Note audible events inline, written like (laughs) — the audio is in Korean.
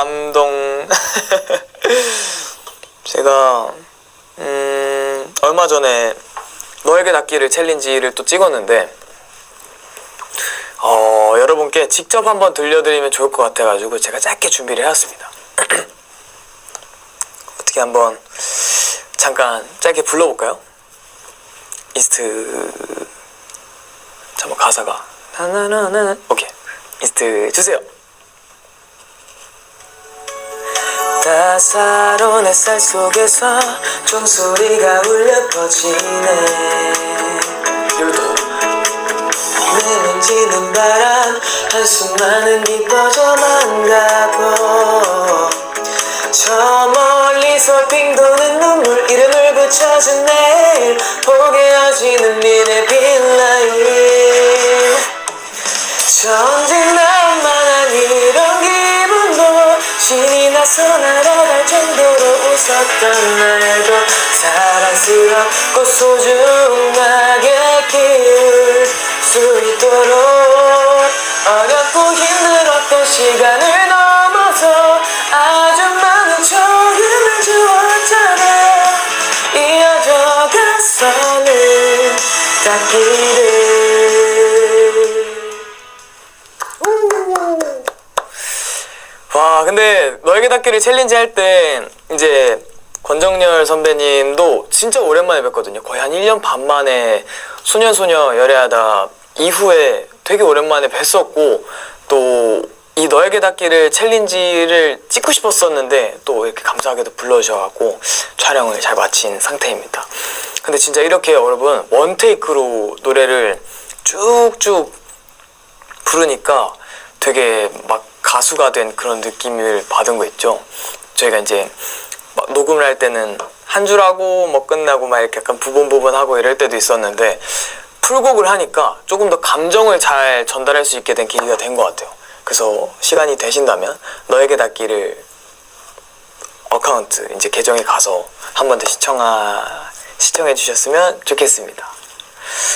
감동. (laughs) 제가 음, 얼마 전에 너에게 닿기를 챌린지를 또 찍었는데 어, 여러분께 직접 한번 들려드리면 좋을 것 같아가지고 제가 짧게 준비를 해왔습니다. (clears throat) 어떻게 한번 잠깐 짧게 불러볼까요? 이스트 잠깐 가사가 나나나나 오케이 이스트 주세요. 따사로운 햇살 속에서 종소리가 울려 퍼지네. 열도 내면지는 바람 한숨만은 깊어져 만 가고. 저 멀리서 빙 도는 눈물 이름을 붙여준 내일. 보게 어지는 니네 빛 웃었던 날도 사랑스럽고 소중하게 키울 수 있도록 어렵고 힘들었던 시간을 넘어서 아주 많은 조금을 주었잖아. 이어져 가서는 닿기를 와 근데 너에게 닿기를 챌린지 할 때 이제 권정열 선배님도 진짜 오랜만에 뵀거든요. 거의 한 1년 반 만에 소년소녀 열애하다 이후에 되게 오랜만에 뵀었고 또 이 너에게 닿기를 챌린지를 찍고 싶었었는데 또 이렇게 감사하게도 불러주셔갖고 촬영을 잘 마친 상태입니다. 근데 진짜 이렇게 여러분 원테이크로 노래를 쭉쭉 부르니까 되게 막 가수가 된 그런 느낌을 받은 거 있죠. 저희가 이제 막 녹음을 할 때는 한 줄 하고 뭐 끝나고 막 이렇게 약간 부분 부분 하고 이럴 때도 있었는데 풀곡을 하니까 조금 더 감정을 잘 전달할 수 있게 된 계기가 된 것 같아요. 그래서 시간이 되신다면 너에게 닿기를 어카운트 이제 계정에 가서 한 번 더 시청하 시청해 주셨으면 좋겠습니다.